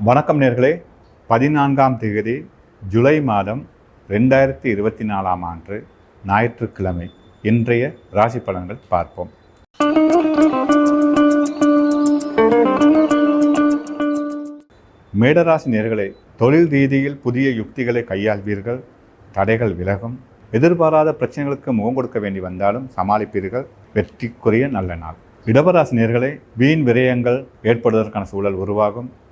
வணக்கம் நேர்களே. பதினான்காம் தேதி ஜூலை மாதம் ரெண்டாயிரத்தி இருபத்தி நாலாம் ஆண்டு ஞாயிற்றுக்கிழமை. இன்றைய ராசி பலன்கள் பார்ப்போம். மேடராசி நேர்களே தொழில் ரீதியில் புதிய யுக்திகளை கையாள்வீர்கள். தடைகள் விலகும். எதிர்பாராத பிரச்சனைகளுக்கு முகம் கொடுக்க வேண்டி வந்தாலும் சமாளிப்பீர்கள். வெற்றிக்குரிய நல்ல நாள். இடபராசி வீண் விரயங்கள் ஏற்படுவதற்கான சூழல் உருவாகும்.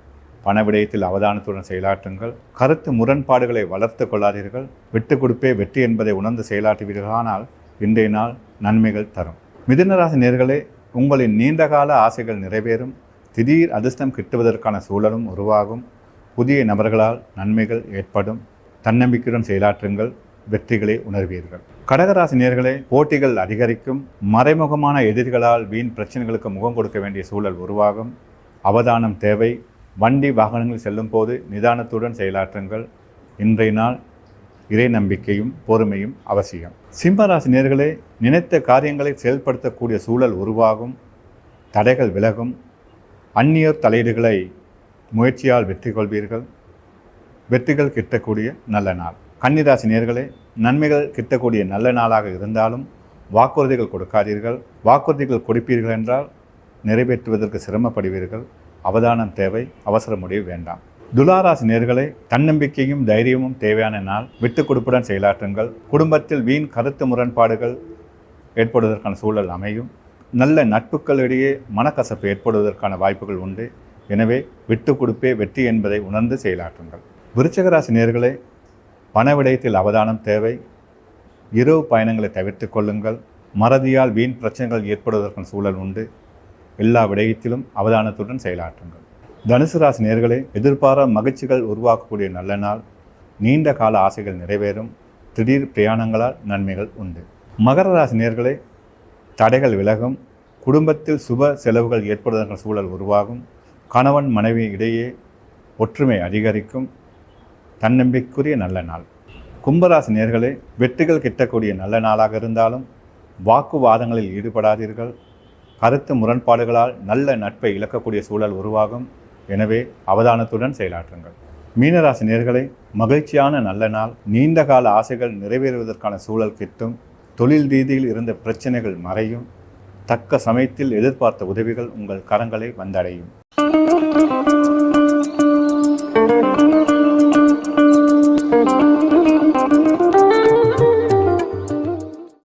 பண விடயத்தில் அவதானத்துடன் செயலாற்றுங்கள். கருத்து முரண்பாடுகளை வளர்த்து கொள்ளாதீர்கள். விட்டு கொடுப்பே வெற்றி என்பதை உணர்ந்து செயலாற்றுவீர்களானால் இன்றைய நாள் நன்மைகள் தரும். மிதுனராசி நேர்களே உங்களின் நீண்டகால ஆசைகள் நிறைவேறும். திடீர் அதிர்ஷ்டம் கிட்டுவதற்கான சூழலும் உருவாகும். புதிய நபர்களால் நன்மைகள் ஏற்படும். தன்னம்பிக்கையுடன் செயலாற்றுங்கள். வெற்றிகளை உணர்வீர்கள். கடகராசி நேர்களே போட்டிகள் அதிகரிக்கும். மறைமுகமான எதிரிகளால் வீண் பிரச்சனைகளுக்கு முகம் கொடுக்க வேண்டிய சூழல் உருவாகும். அவதானம் தேவை. வண்டி வாகனங்கள் செல்லும் போது நிதானத்துடன் செயலாற்றுங்கள். இன்றைய நாள் இறை நம்பிக்கையும் பொறுமையும் அவசியம். சிம்மராசி நேர்களே நினைத்த காரியங்களை செயல்படுத்தக்கூடிய சூழல் உருவாகும். தடைகள் விலகும். அந்நியர் தலையீடுகளை முயற்சியால் வெற்றி கொள்வீர்கள் வெற்றிகள் கிட்டக்கூடிய நல்ல நாள். கன்னிராசி நேர்களே நன்மைகள் கிட்டக்கூடிய நல்ல நாளாக இருந்தாலும் வாக்குறுதிகள் கொடுக்காதீர்கள். வாக்குறுதிகள் கொடுப்பீர்கள் என்றால் நிறைவேற்றுவதற்கு சிரமப்படுவீர்கள். அவதானம் தேவை அவசர முடிவு வேண்டாம். துலாராசி நேர்களை தன்னம்பிக்கையும் தைரியமும் தேவையான நாள். விட்டு கொடுப்புடன் செயலாற்றுங்கள். குடும்பத்தில் வீண் கருத்து முரண்பாடுகள் ஏற்படுவதற்கான சூழல் அமையும். நல்ல நட்புகளிடையே மனக்கசப்பு ஏற்படுவதற்கான வாய்ப்புகள் உண்டு. எனவே விட்டு கொடுப்பே வெற்றி என்பதை உணர்ந்து செயலாற்றுங்கள். விருச்சகராசி நேர்களே பண விடயத்தில் அவதானம் தேவை. இரவு பயணங்களை தவிர்த்து கொள்ளுங்கள். மறதியால் வீண் பிரச்சனைகள் ஏற்படுவதற்கான சூழல் உண்டு. எல்லா விடயத்திலும் அவதானத்துடன் செயலாற்றுங்கள். தனுசு ராசி நேர்களே எதிர்பாரா மகிழ்ச்சிகள் உருவாக்கக்கூடிய நல்ல நாள். நீண்ட கால ஆசைகள் நிறைவேறும். திடீர் பிரயாணங்களால் நன்மைகள் உண்டு. மகர ராசி நேர்களே தடைகள் விலகும். குடும்பத்தில் சுப செலவுகள் ஏற்படுவதற்கான சூழல் உருவாகும். கணவன் மனைவி இடையே ஒற்றுமை அதிகரிக்கும். தன்னம்பிக்கைக்குரிய நல்ல நாள். கும்பராசி நேர்களே வெற்றிகள் கிட்டக்கூடிய நல்ல நாளாக இருந்தாலும் வாக்குவாதங்களில் ஈடுபடாதீர்கள். கருத்து முரண்பாடுகளால் நல்ல நட்பை இழக்கக்கூடிய சூழல் உருவாகும். எனவே அவதானத்துடன் செயலாற்றுங்கள். மீனராசி நேர்களை மகிழ்ச்சியான நல்ல நாள் நீண்ட கால ஆசைகள் நிறைவேறுவதற்கான சூழல் கிட்டும் தொழில் ரீதியில் இருந்த பிரச்சனைகள் மறையும் தக்க சமயத்தில் எதிர்பார்த்த உதவிகள் உங்கள் கரங்களை வந்தடையும்.